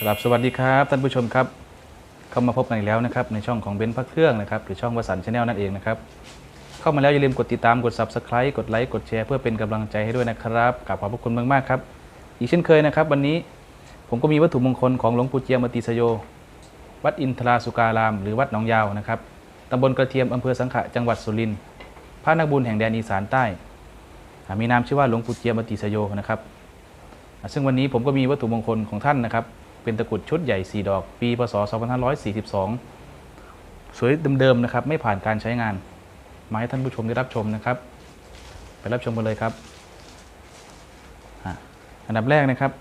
ครับสวัสดีครับ ท่านผู้ชมครับเข้ามาพบกันอีกแล้วนะครับในช่องของเบนซ์พักเครื่องนะครับหรือช่องวสันชาแนลนั่นเองนะครับเข้ามาแล้วอย่าลืมกดติดตามกด subscribe กดไลค์กดแชร์เพื่อเป็นกำลังใจให้ด้วยนะครับกราบขอบพระคุณมากๆครับอีกเช่นเคยนะครับ วันนี้ผมก็มีวัตถุมงคลของหลวงปู่เจียมอติสโย วัดอินทราสุการาม หรือวัดหนองยาวนะครับตำบลกระเทียมอำเภอสังขะจังหวัดสุรินทร์พระนักบุญแห่งแดนอีสานใต้มีนามชื่อว่าหลวงปู่เจียมอติสโยนะครับซึ่งวันนี้ผมก็มีวัตถุมงคลของท่านนะครับ เป็นตะกรุดชุดใหญ่ 4 ดอก ปีพศ 2542 สวยเดิมๆนะครับ ไม่ผ่านการใช้งาน มาให้ท่านผู้ชมได้รับชมนะครับ ไปรับชมกันเลยครับ อันดับแรกนะครับ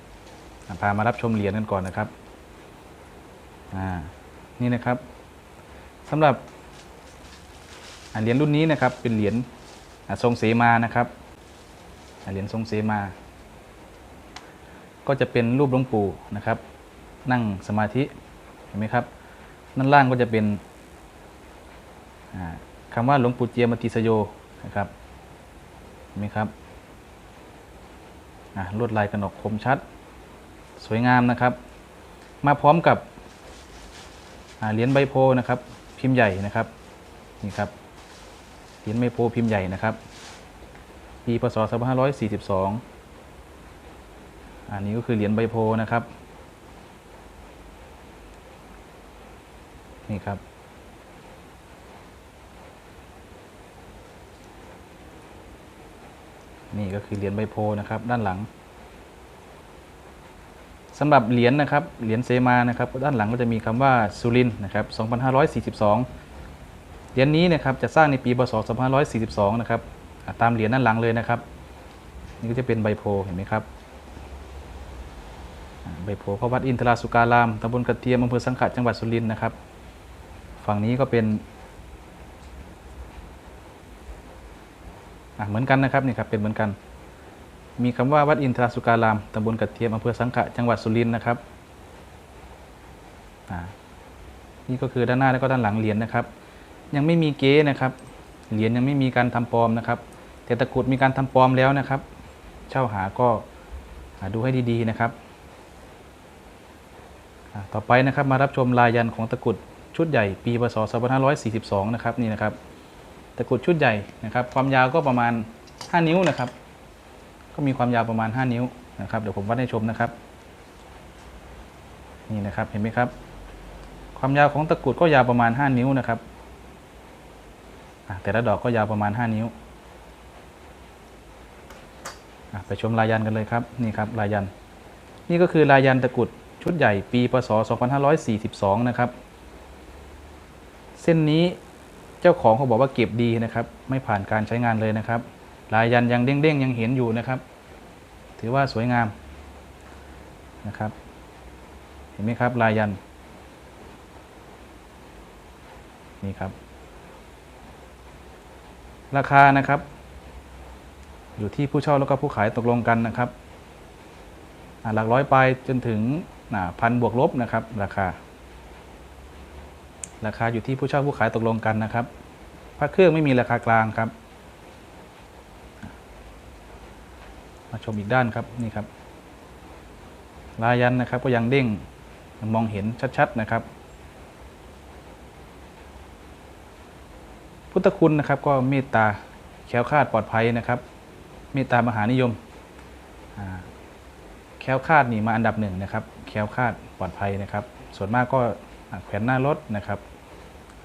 พามารับชมเหรียญกันก่อนนะครับ นี่นะครับสำหรับเหรียญรุ่นนี้นะครับ เป็นเหรียญทรงเสมานะครับ เหรียญทรงเสมา ก็จะเป็นรูปหลวงปู่นะครับ นั่งสมาธิเห็นไหมครับด้านล่างก็จะเป็นอ่าคำว่าหลวงปู่เจียมติสโยนะครับเห็นไหมครับลวดลายกระหนกคมชัด สวยงามนะครับ มาพร้อมกับเหรียญใบโพนะครับ พิมพ์ใหญ่นะครับนี่ครับเหรียญใบโพพิมพ์ใหญ่นะครับ ปีพศ2542อันนี้ก็คือเหรียญใบโพนะครับ นี่ครับ นี่ก็คือเหรียญใบโพนะครับ ด้านหลังสำหรับเหรียญนะครับ เหรียญเซมานะครับ ด้านหลังก็จะมีคำว่าสุรินทร์นะครับ2542 เหรียญนี้นะครับจะสร้างในปีพศ2542 นะครับอะตามเหรียญด้านหลังเลยนะครับ นี่ก็จะเป็นใบโพเห็นไหมครับใบโพพระวัดอินทราสุการามตำบลกระเทียมอำเภอสังขะจังหวัดสุรินทร์นะครับ ฝั่งนี้ก็เป็นเหมือนกันนะครับนี่ครับเป็นเหมือนกัน มีคำว่าวัดอินทราสุการามตำบลกระเทียมอำเภอสังขะจังหวัดสุรินทร์นะครับนี่ก็คือด้านหน้าและก็ด้านหลังเหรียญนะครับ ยังไม่มีเก๊นะครับเหรียญยังไม่มีการทำปลอมนะครับ แต่ตะกรุดมีการทำปลอมแล้วนะครับ เช่าหาก็ดูให้ดีๆนะครับ ต่อไปนะครับมารับชมลายยันของตะกรุด ชุดใหญ่ปีพศ 2542 นะครับนี่นะครับตะกรุดชุดใหญ่นะครับ ความยาวก็ประมาณ 5 นิ้วนะครับ ก็มีความยาวประมาณ 5 นิ้วนะครับเดี๋ยวผมวัดให้ชมนะครับ นี่นะครับเห็นไหมครับ ความยาวของตะกรุดก็ยาวประมาณ 5 นิ้วนะครับแต่ละดอกก็ยาวประมาณ 5 นิ้วไปชมลายยันกันเลยครับนี่ครับลายยัน นี่ก็คือลายยันตะกรุดชุดใหญ่ปีพศ 2542 นะครับ เส้นนี้เจ้าของเขาบอกว่าเก็บดีนะครับ ไม่ผ่านการใช้งานเลยนะครับ ลายยันยังเด้งๆยังเห็นอยู่นะครับ ถือว่าสวยงามนะครับ เห็นไหมครับลายยันนี่ครับ ราคานะครับ อยู่ที่ผู้เช่าแล้วก็ผู้ขายตกลงกันนะครับหลักร้อยไปจนถึงพันบวกลบนะครับ ราคา ราคาอยู่ที่ผู้เช่าผู้ขายตกลงกันนะครับ พระเครื่องไม่มีราคากลางครับ มาชมอีกด้านครับนี่ครับลายันนะครับก็ยังเด้งมองเห็นชัดๆนะครับ พุทธคุณนะครับก็เมตตาแคล้วคลาดปลอดภัยนะครับ เมตตามหานิยมแคล้วคลาดนี่มาอันดับหนึ่งนะครับ แคล้วคลาดปลอดภัยนะครับ ส่วนมากก็แขวนหน้ารถนะครับ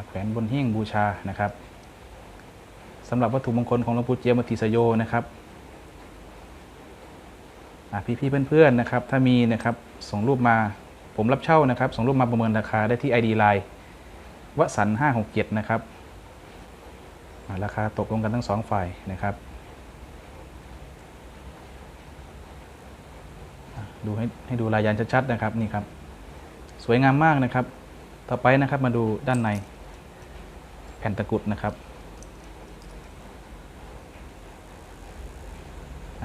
แขวนบนหิ้งบูชานะครับสำหรับวัตถุมงคลของหลวงปู่เจียมติสโยนะครับพี่ๆเพื่อนๆนะครับ ถ้ามีนะครับส่งรูปมาผมรับเช่านะครับ ส่งรูปมาประเมินราคาได้ที่ ID Line วสัน567นะครับราคาตกลงกันทั้งสองฝ่ายนะครับ ดูให้ให้ดูลายยันชัดๆนะครับนี่ครับ สวยงามมากนะครับ ต่อไปนะครับมาดูด้านใน แผ่นตะกรุดนะครับ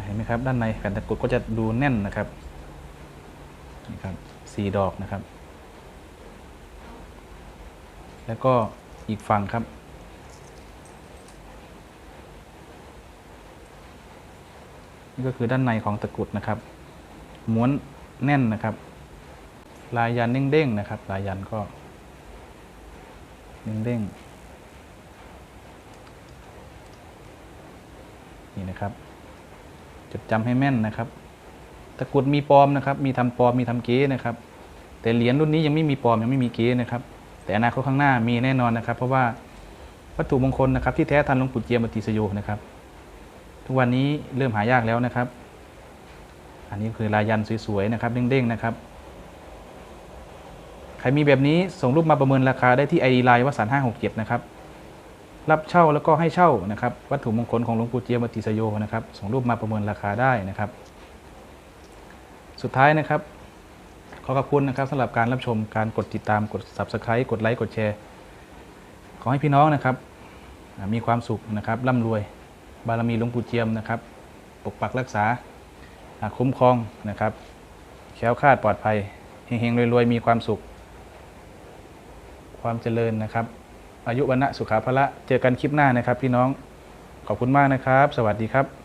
เห็นไหมครับ ด้านในแผ่นตะกรุดก็จะดูแน่นนะครับนี่ครับสี่ดอกนะครับ แล้วก็อีกฝั่งครับ นี่ก็คือด้านในของตะกรุดนะครับ ม้วนแน่นนะครับ ลายยันเด้งๆนะครับ ลายยันก็เด้งๆ นี่นะครับ จดจำให้แม่นนะครับตะกรุดมีปลอมนะครับ มีทำปลอมมีทำเก๊นะครับ แต่เหรียญรุ่นนี้ยังไม่มีปลอมยังไม่มีเก๊นะครับ แต่อนาคตข้างหน้ามีแน่นอนนะครับ เพราะว่าวัตถุมงคลนะครับที่แท้ทันหลวงปู่เจียมปฏิสโยนะครับ ทุกวันนี้เริ่มหายากแล้วนะครับ อันนี้คือลายยันสวยๆนะครับเด้งๆนะครับใครมีแบบนี้ส่งรูปมาประเมินราคาได้ที่ ID ไลน์วัสันห้าหกเจ็ดนะครับ รับเช่าแล้วก็ให้เช่านะครับ วัตถุมงคลของหลวงปู่เจียมปฏิสโยนะครับส่งรูปมาประเมินราคาได้นะครับ สุดท้ายนะครับ ขอขอบคุณนะครับสำหรับการรับชมการกดติดตามกด subscribe กดไลค์กดแชร์ขอให้พี่น้องนะครับ มีความสุขนะครับร่ำรวย บารมีหลวงปู่เจียมนะครับ ปกปักรักษาคุ้มครองนะครับแคล้วคาดปลอดภัยเฮงๆรวยๆมีความสุข ความเจริญนะครับ อายุวันะสุขาภละเจอกันคลิปหน้านะครับ พี่น้องขอบคุณมากนะครับ สวัสดีครับ